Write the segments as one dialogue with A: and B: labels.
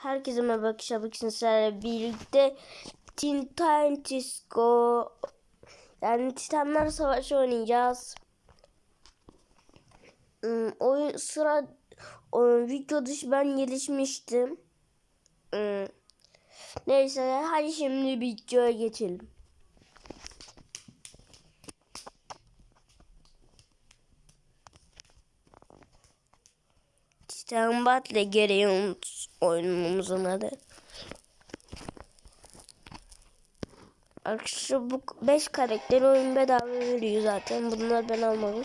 A: Herkese merhaba arkadaşlar. Bugün sizlerle birlikte Teen Titans Go yani Titanlar Savaşı oynayacağız. Hmm, oyun sıra o, video dışı ben gelişmiştim. Hmm. Neyse hadi şimdi videoya geçelim. Titan Battle geliyor oyunumuzun adı. Arkadaşlar bu 5 karakter oyun bedava veriyor zaten. Bunları ben almadım.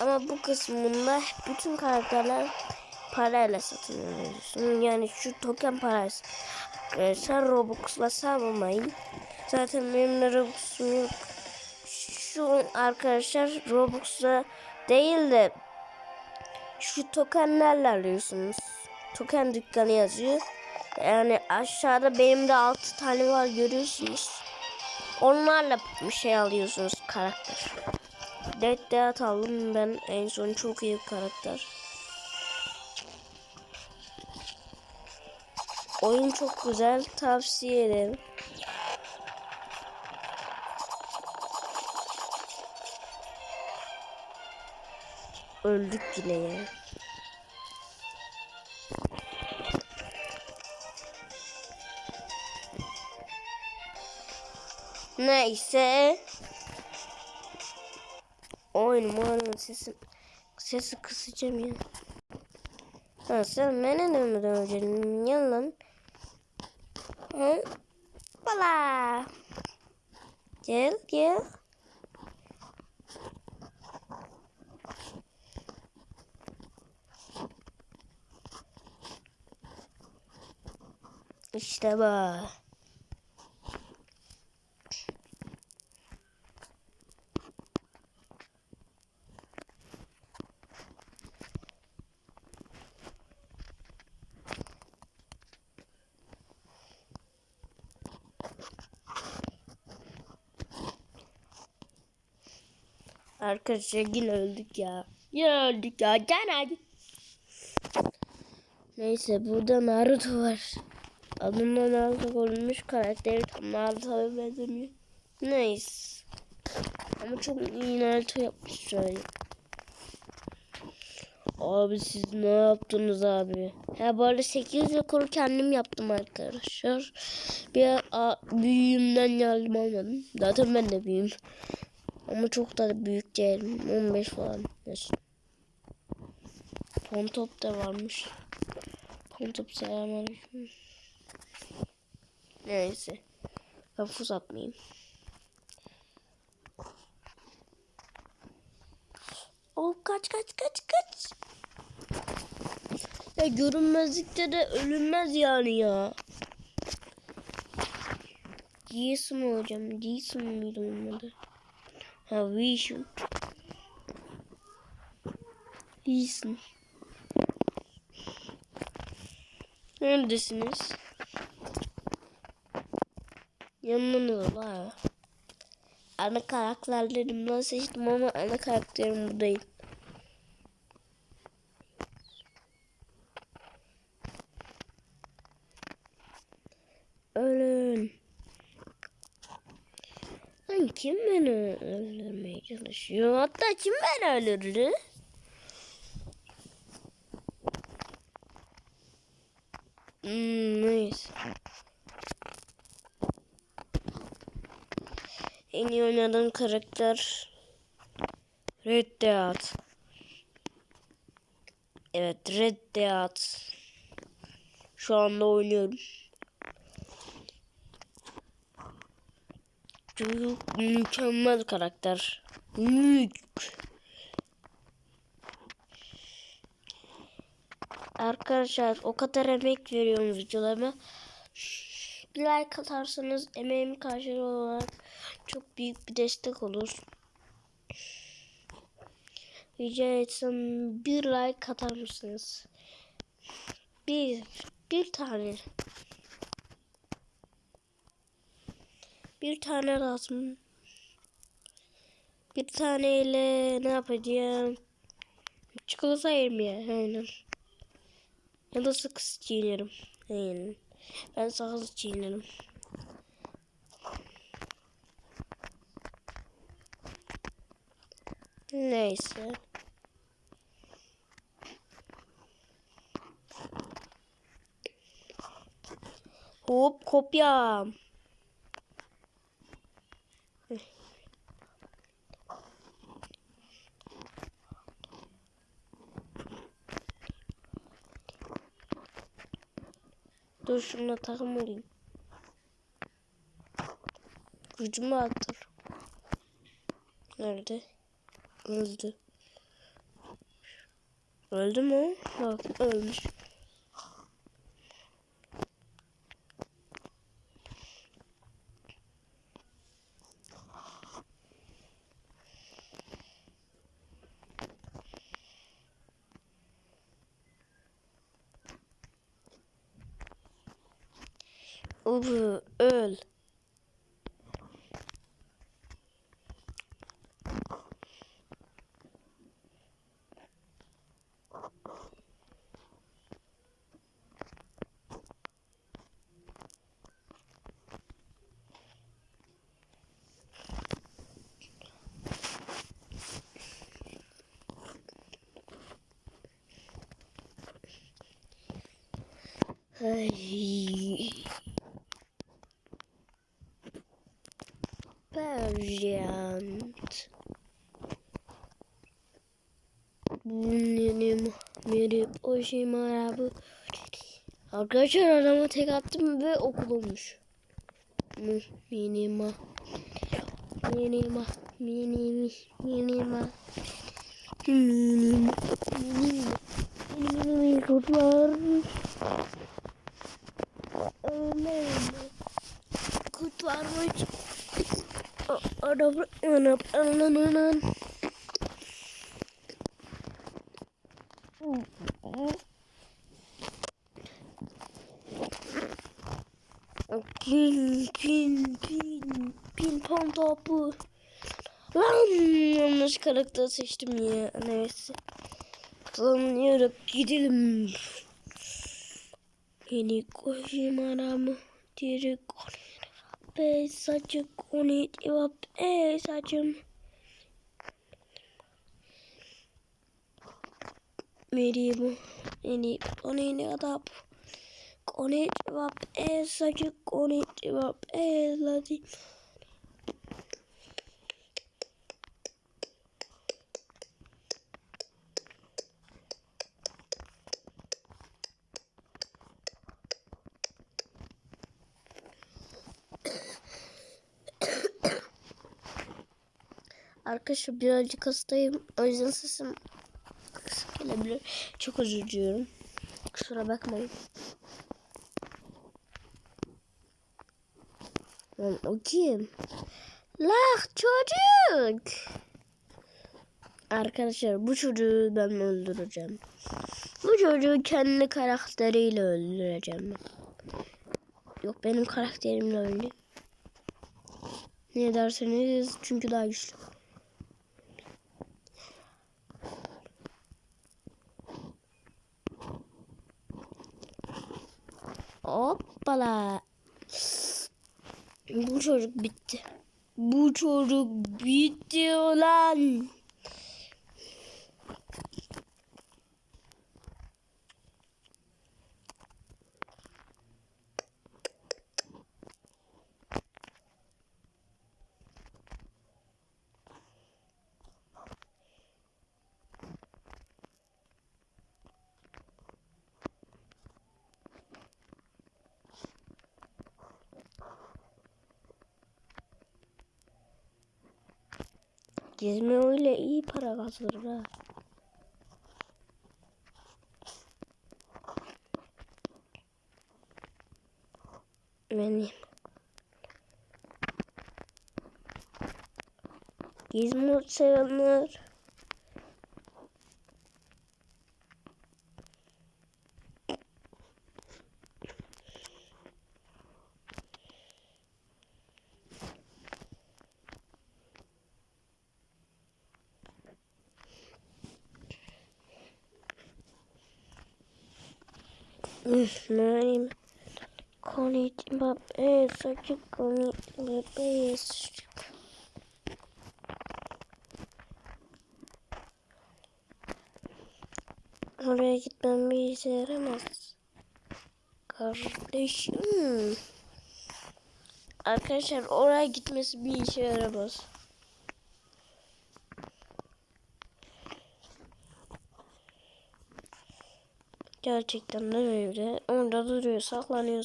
A: Ama bu kısmında bütün karakterler parayla satın alıyorsun. Yani şu token parası. Arkadaşlar Robux'la savunmayın. Zaten benim de Robux'um yok. Şu arkadaşlar Robux'la değil de şu tokenlerle alıyorsunuz. Token dükkanı yazıyor. Yani aşağıda benim de 6 tane var görüyorsunuz. Onlarla bir şey alıyorsunuz karakter. Dead Dead aldım ben en son çok iyi bir karakter. Oyun çok güzel tavsiye ederim. Öldük yine ya. Neyse. Oyun oyun sesi sesi kısacağım ya. Ha sen beni de mi döveceksin? Gel lan. Hı? Bala. Gel gel. İşte bu. Arkadaşlar yine öldük ya. Yine öldük ya. Gel hadi. Neyse burada Naruto var. Adımda Naruto koyulmuş karakteri tam Naruto'ya benzemiyor. Neyse. Ama çok iyi Naruto yapmışlar. Abi siz ne yaptınız abi? Ha bu arada 8 rekoru kendim yaptım arkadaşlar. Bir a, büyüğümden yardım almadım. Zaten ben de büyüğüm. Ama çok da büyük değilim. 15 falan. Mesela. Pontop da varmış. Pontop selamünaleyküm. Neyse. Lafı uzatmayayım. Oh kaç kaç kaç kaç. Ya görünmezlikte de ölünmez yani ya. Jason hocam? Jason muydu onun adı? Ha Vision. Jason. Neredesiniz? Yanımda var. Ana karakterlerimden seçtim ama ana karakterim bu değil. Ölün. Lan kim beni çalışıyor? Hatta kim beni öldürdü? Hmm, neyse. En iyi oynadığım karakter Red Dead. Evet Red Dead. Şu anda oynuyorum. Çünkü mükemmel karakter. Arkadaşlar o kadar emek veriyorum videolarıma. Like atarsanız emeğim karşılığı olarak çok büyük bir destek olur. Rica etsem bir like atar mısınız? Bir, bir tane. Bir tane lazım. Bir taneyle ne yapacağım? Çikolata yerim ya. Aynen. Ya da sakız çiğnerim. Yani ben sakız çiğnerim. Neyse. Hop kopya. Dur şuna takım olayım. Gücümü artır. Nerede? Öldü. Öldü mü? Bak ölmüş. Ubu öl. Ay. Benim mirip oşimara bu. Arkadaşlar adama tek attım ve okul olmuş. Mu minima. Minima. Minimi. Minima. Minima. Minima. Minima. Kurtlar. Öyle Kurt varmış. Pin pin pin pin pon topu. Lan yanlış karakter seçtim ya. Neyse. Tanıyarak gidelim. Yeni koşayım aramı. Diri Be saçı koni cevap e saçım. Meri bu. Yeni koni ne adap. Koni cevap e saçı koni cevap e ladi. Arkadaşlar birazcık hastayım. O yüzden sesim gelebilir. Çok özür diliyorum. Kusura bakmayın. Lan o kim? Lah çocuk. Arkadaşlar bu çocuğu ben öldüreceğim. Bu çocuğu kendi karakteriyle öldüreceğim. Yok benim karakterimle öldü. Niye derseniz çünkü daha güçlü. Hoppala. Bu çocuk bitti. Bu çocuk bitti ulan. Gezme öyle iyi para kazanır ha. Benim. Gezme sevenler. Üfleyim. Konnichiwa, saçı konnichiwa. Oraya gitmem bir işe yaramaz. Kardeşim. Arkadaşlar oraya gitmesi bir işe yaramaz. Gerçekten de öyle. Orada duruyor, saklanıyor.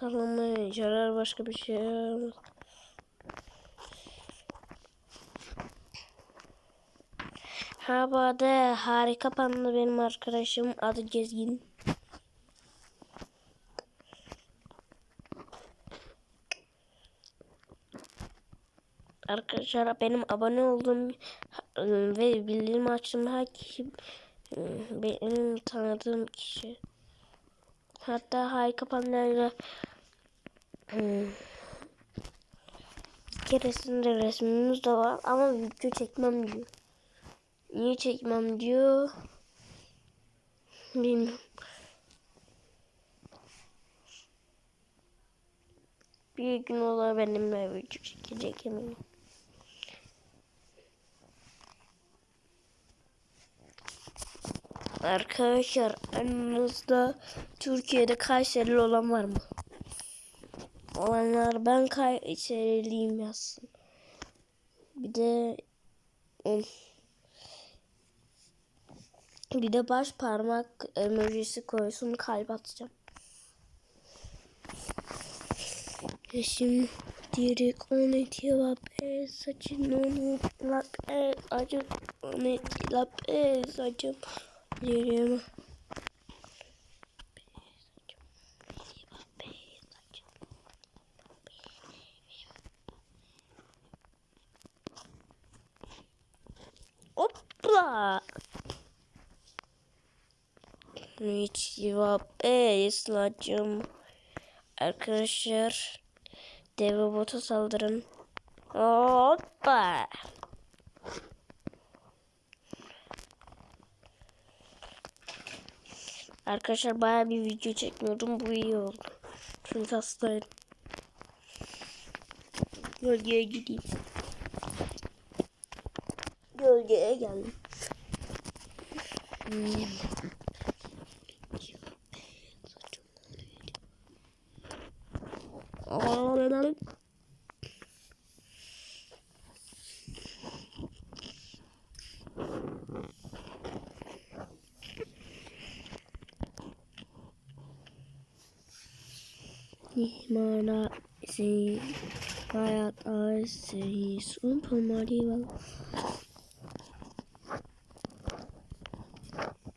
A: Saklanmaya yarar başka bir şey yaramaz. Arada harika panda benim arkadaşım adı Gezgin. Arkadaşlar benim abone olduğum ve bildirim açtığım her kişi benim tanıdığım kişi. Hatta harika bir keresinde resmimiz de var ama video çekmem diyor. Niye çekmem diyor. Bilmiyorum. Bir gün ola benimle video çekecek eminim. Arkadaşlar aranızda Türkiye'de Kayserili olan var mı? Olanlar ben Kayseriliyim yazsın. Bir de em, bir de baş parmak emojisi koysun kalp atacağım. Resim direkt onu diyor be saçın onu lap e acım onu lap e saçım diyorum. Hoppa. Hiç e saçım. Arkadaşlar dev robota saldırın. Hoppa. Arkadaşlar baya bir video çekmiyordum. Bu iyi oldu. Çünkü hastayım. Gölgeye gideyim. Gölgeye geldim. Hmm. Mona sie feiert aus, sie hieß unpromodibel.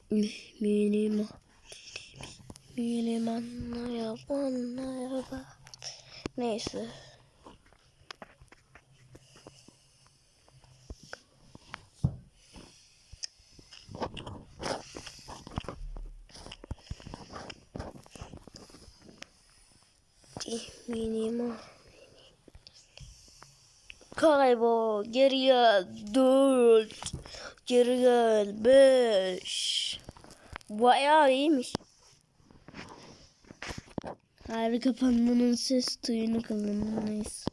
A: Minima. Minima. Minima. Minima. Minima. Neyse. Minima kaybol geriye dört. Geri gel beş. Bayağı iyiymiş. Harika pandanın ses tuyunu neyse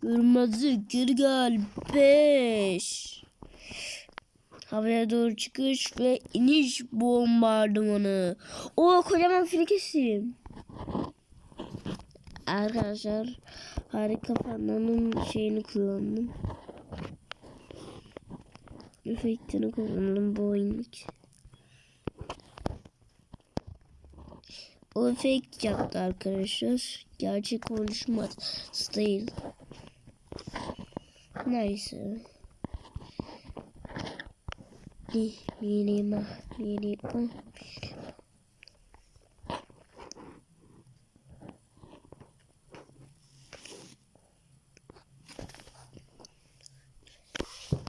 A: Kırmızı geri gel. Beş Havaya doğru çıkış ve iniş bombardımanı. O kocaman frikesim. Arkadaşlar harika pandanın şeyini kullandım. Efektini kullandım bu. O efekt yaptı arkadaşlar. Gerçek konuşma değil. Neyse. Minima, minima.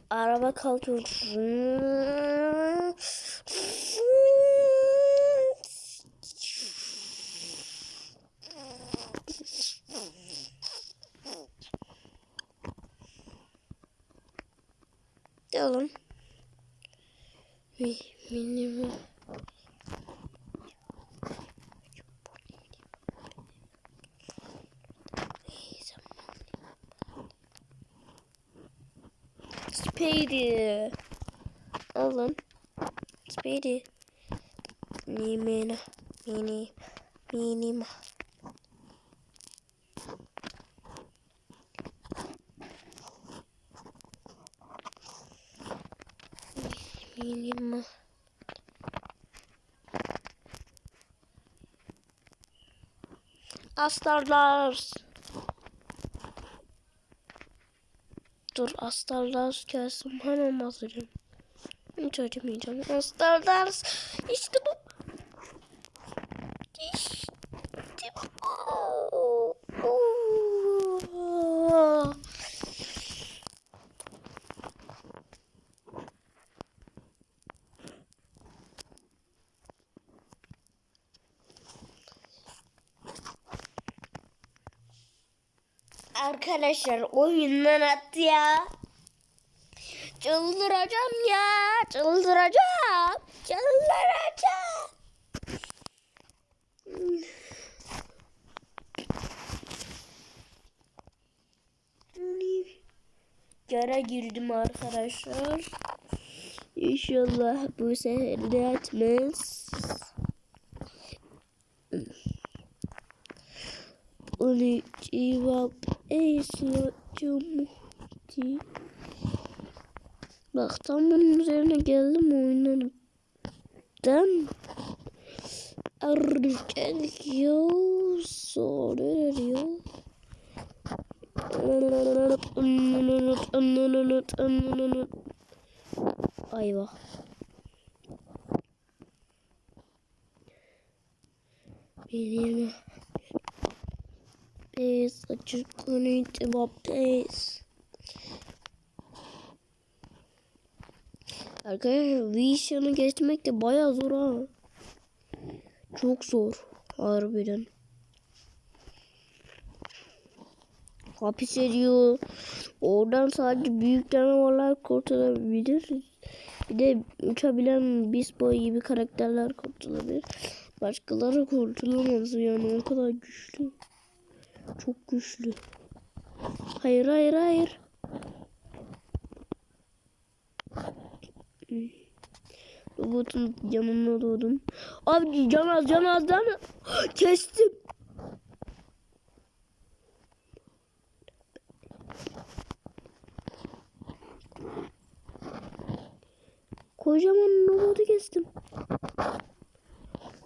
A: Araba kalkıyor. De oğlum. Benim Mini Speedy. Alın. Speedy. Mini mini mini mini Astarlar. Dur astarlar gelsin hemen hazırım. Hiç acımayacağım. Astarlar. İşte bu. İşte bu. Oo. Arkadaşlar oyundan attı ya. Çıldıracağım ya. Çıldıracağım. Çıldıracağım. Yara girdim arkadaşlar. İnşallah bu sefer de etmez. Onu cevap eslacım Bak tam bunun üzerine geldim oynarım. Den erken yol soruyor. Ayva. Benim biz açık konuyu cevaptayız. Arkadaşlar Vision'u geçmek de baya zor ha. Çok zor. Harbiden. Hapis ediyor. Oradan sadece büyük canavarlar kurtulabilir. Bir de uçabilen Bisboy gibi karakterler kurtulabilir. Başkaları kurtulamaz yani o kadar güçlü. Çok güçlü. Hayır hayır hayır. Robotun yanına doğdum. Abi can az can az can az. Kestim. Kocaman robotu kestim.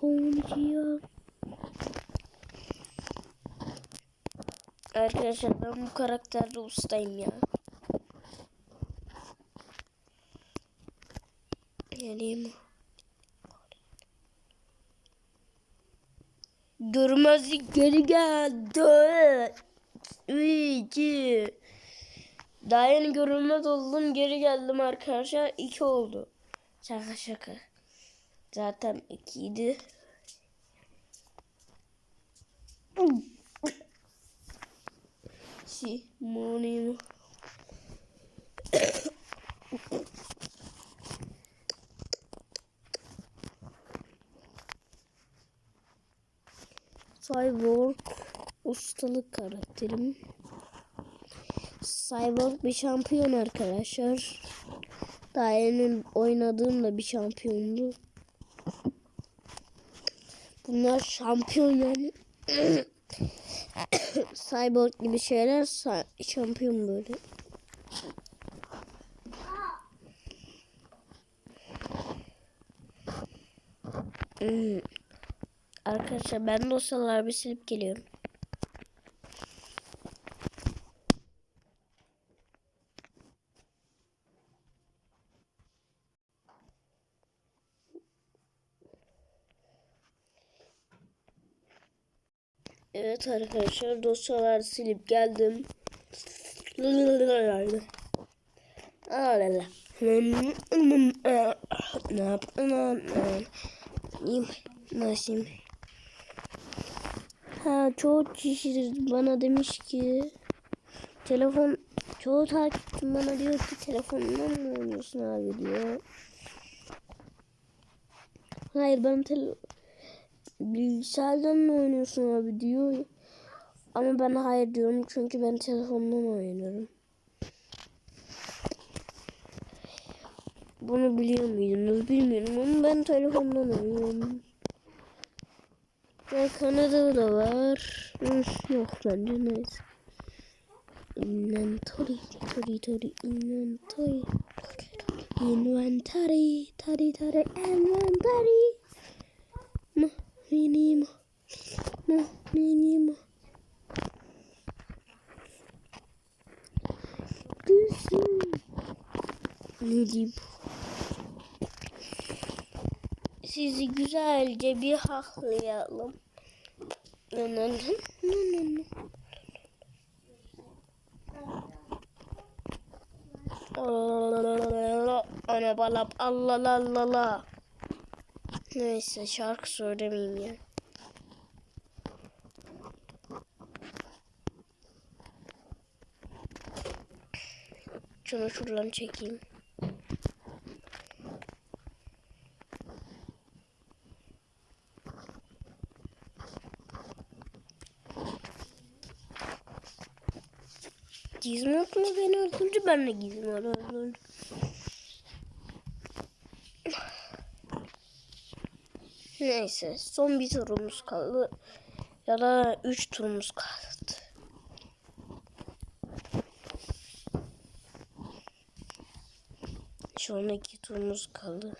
A: Oyuncu Arkadaşlar ben bu karakterde ustayım ya. Geleyim. Görmezlik geri geldi. 2 Daha yeni görünmez oldum geri geldim arkadaşlar. 2 oldu. Şaka şaka. Zaten 2 idi. Si, money. Cyborg ustalık karakterim. Cyborg bir şampiyon arkadaşlar. Daha yeni oynadığım da bir şampiyondu. Bunlar şampiyon yani. Cyborg gibi şeyler şampiyon böyle. Hmm. Arkadaşlar ben dosyaları bir silip geliyorum. Evet arkadaşlar dosyaları silip geldim. Ne yaptın? Nasıl? Ha çoğu kişi bana demiş ki telefon çoğu takipçim bana diyor ki telefonundan mı oynuyorsun abi diyor. Hayır ben tele bilgisayardan mı oynuyorsun abi diyor. Ama ben hayır diyorum çünkü ben telefondan oynuyorum. Bunu biliyor muydunuz bilmiyorum ama ben telefondan oynuyorum. Ve Kanada'da da var. Yok bence neyse. Inventory, tori tori, inventory. Inventory, tari tari, inventory. Ma, minimo, ma, minimo. Ne diyeyim? Sizi güzelce bir haklayalım. Ana balap Allah la la la. Neyse şarkı söylemeyeyim ya. Şunu şuradan çekeyim. Gizmi mu beni öldürdü ben de gizmi öldürdüm. Neyse son bir turumuz kaldı. Ya da üç turumuz kaldı. İki turumuz kaldı.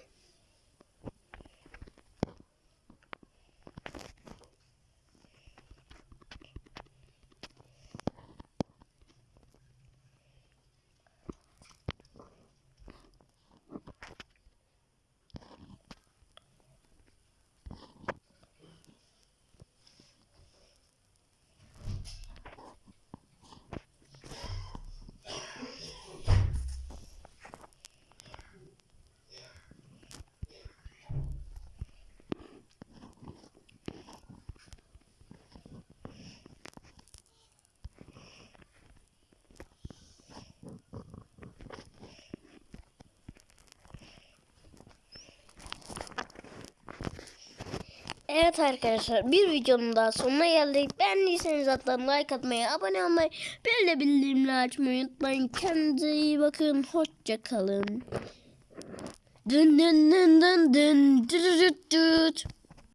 A: Evet arkadaşlar bir videonun daha sonuna geldik. Beğendiyseniz zaten like atmayı, abone olmayı, bir de bildirimleri açmayı unutmayın. Kendinize iyi bakın. Hoşça kalın. Dın dın dın dın dın dın dın dın.